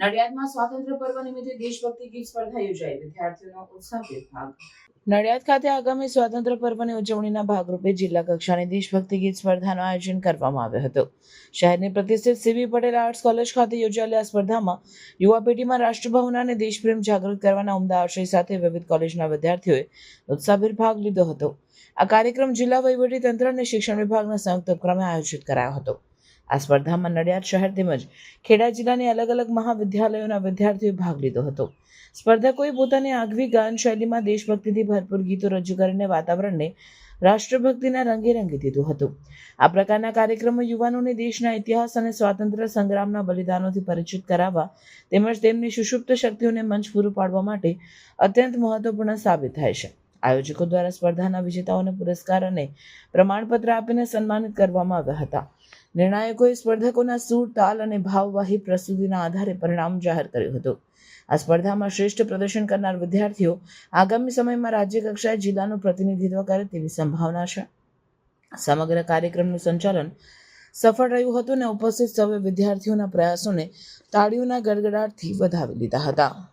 નડિયાદમાં સ્વાતંત્ર્ય પર્વ નિમિત્તે દેશભક્તિ ગીત સ્પર્ધા યોજાઈ. વિદ્યાર્થીઓનો ઉત્સાહભેર ભાગ નડિયાદ ખાતે આગામી સ્વાતંત્ર્ય પર્વની ઉજવણીના ભાગરૂપે જિલ્લા કક્ષાની દેશભક્તિ ગીત સ્પર્ધાનું આયોજન કરવામાં આવ્યું હતું. શહેરની પ્રતિષ્ઠિત સીવી પટેલ આર્ટ્સ કોલેજ ખાતે યોજાયેલી આ સ્પર્ધામાં યુવા પેઢીમાં રાષ્ટ્રભાવના અને દેશપ્રેમ જાગૃત કરવાના ઉમદા આશય સાથે વિવિધ કોલેજના વિદ્યાર્થીઓએ ઉત્સાહભેર ભાગ લીધો હતો. આ કાર્યક્રમ જિલ્લા વહીવટી તંત્ર અને શિક્ષણ વિભાગના સંયુક્ત ઉપક્રમે આયોજિત કરાયો હતો. આ સ્પર્ધામાં નડિયાદ શહેર તેમજ ખેડા જિલ્લાની અલગ અલગ મહાવિદ્યાલયોના વિદ્યાર્થીઓએ ભાગ લીધો હતો. સ્પર્ધકોએ પોતાની આગવી ગાયન શૈલીમાં દેશભક્તિથી ભરપૂર ગીતો રજૂ કરીને વાતાવરણને રાષ્ટ્રભક્તિના રંગે રંગી દીધું હતું. આ પ્રકારના કાર્યક્રમો યુવાનોને દેશના ઇતિહાસ અને સ્વાતંત્ર્ય સંગ્રામના બલિદાનોથી પરિચિત કરાવવા તેમજ તેમની સુષુપ્ત શક્તિઓને મંચ પૂરું પાડવા માટે અત્યંત મહત્વપૂર્ણ સાબિત થાય છે. આયોજકો દ્વારા સ્પર્ધાના વિજેતાઓને પુરસ્કાર અને પ્રમાણપત્ર આપીને સન્માનિત કરવામાં આવ્યા હતા. નિર્ણાયકોએ સ્પર્ધકોના સૂર, તાલ અને ભાવવાહી પ્રસ્તુતિના આધારે પરિણામ જાહેર કર્યું હતું. આ સ્પર્ધામાં શ્રેષ્ઠ પ્રદર્શન કરનાર વિદ્યાર્થીઓ આગામી સમયમાં રાજ્ય કક્ષાએ જિલ્લાનું પ્રતિનિધિત્વ કરે તેવી સંભાવના છે. સમગ્ર કાર્યક્રમનું સંચાલન સફળ રહ્યું હતું અને ઉપસ્થિત સૌએ વિદ્યાર્થીઓના પ્રયાસોને તાળીઓના ગડગડાટથી વધાવી લીધા હતા.